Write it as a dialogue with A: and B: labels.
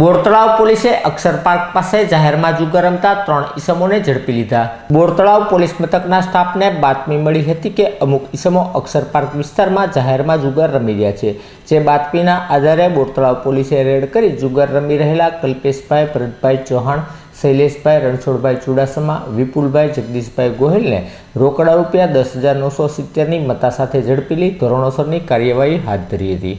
A: બોરતળાવ પોલીસે અક્ષર પાર્ક પાસે જાહેરમાં જુગાર રમતા ત્રણ ઈસમોને ઝડપી લીધા. બોરતળાવ પોલીસ મથકના સ્ટાફને બાતમી મળી હતી કે અમુક ઈસમો અક્ષર પાર્ક વિસ્તારમાં જાહેરમાં જુગાર રમી રહ્યા છે. જે બાતમીના આધારે બોરતળાવ પોલીસે રેડ કરી જુગાર રમી રહેલા કલ્પેશભાઈ, ભરતભાઈ ચૌહાણ, શૈલેષભાઈ, રણછોડભાઈ ચુડાસમા, વિપુલભાઈ, જગદીશભાઈ ગોહિલને રોકડા રૂપિયા દસ હજાર નવસો સિત્તેરની મતા સાથે ઝડપી લઈ ધોરણોસરની કાર્યવાહી હાથ ધરી હતી.